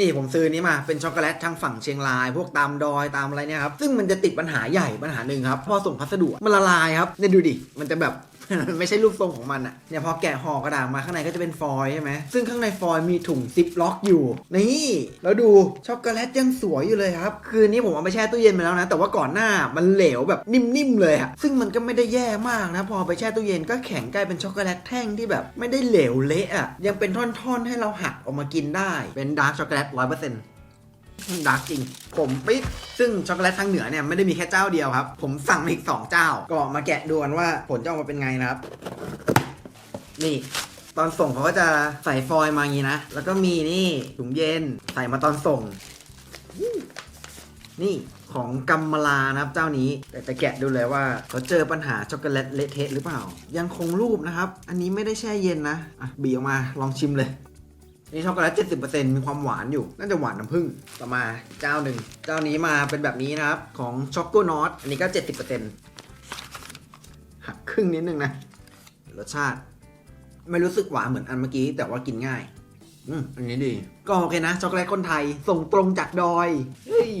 นี่ผมซื้อนี้มาเป็นช็อกโกแลตทางฝั่งเชียงราย พวกตามดอยตามอะไรเนี่ยครับซึ่งมันจะติดปัญหาใหญ่ปัญหาหนึ่งครับพอส่งพัสดุมันละลายครับเนี่ยดูดิมันจะแบบ ไม่ใช่รูปทรงของมันอะเนี่ยพอแกะห่อกระดาษมาข้างในก็จะเป็นฟอยล์ใช่ไหมซึ่งข้างในฟอยล์มีถุงซิปล็อกอยู่ นี่ แล้วดูช็อกโกแลตยังสวยอยู่เลยครับ คืนนี้ผมเอาไปแช่ตู้เย็นไปแล้วนะ แต่ว่าก่อนหน้ามันเหลวแบบนิ่มๆเลยอะซึ่งมันก็ไม่ได้แย่มากนะ พอไปแช่ตู้เย็นก็แข็งกลายเป็นช็อกโกแลตแท่งที่แบบไม่ได้เหลวเละอะยังเป็นท่อนๆให้เราหักออกมากินได้ เป็นดาร์กช็อกโกแลตร้อยเปอร์เซ็นต์ ดาร์กจริง ผมปิ๊ดซึ่งช็อกโกแลตทางเหนือเนี่ยไม่ได้มีแค่เจ้าเดียวครับ ผมสั่งอีก 2 เจ้า ก็มาแกะดูกันว่าผลจะออกมาเป็นไงนะครับ นี่ตอนส่งเขาก็จะใส่ฟอยล์มาอย่างนี้นะ แล้วก็มีนี่ถุงเย็นใส่มาตอนส่ง นี่ของกัมมาลานะครับเจ้านี้ แต่จะแกะดูเลยว่าเขาเจอปัญหาช็อกโกแลตเละเทะหรือเปล่า ยังคงรูปนะครับ อันนี้ไม่ได้แช่เย็นนะ อะบีออกมาลองชิมเลย นี่ช็อกโกแลต70%มีความหวานอยู่ น่าจะหวานน้ำผึ้งต่อมาเจ้าหนึ่ง เจ้านี้มาเป็นแบบนี้นะครับ ของช็อกโกนอตอันนี้ก็70%หักครึ่งนิดนึงนะ รสชาติ ไม่รู้สึกหวานเหมือนอันเมื่อกี้ แต่ว่ากินง่าย อืมอันนี้ดี ก็โอเคนะช็อกโกแลตคนไทยส่งตรงจากดอย เฮ้ย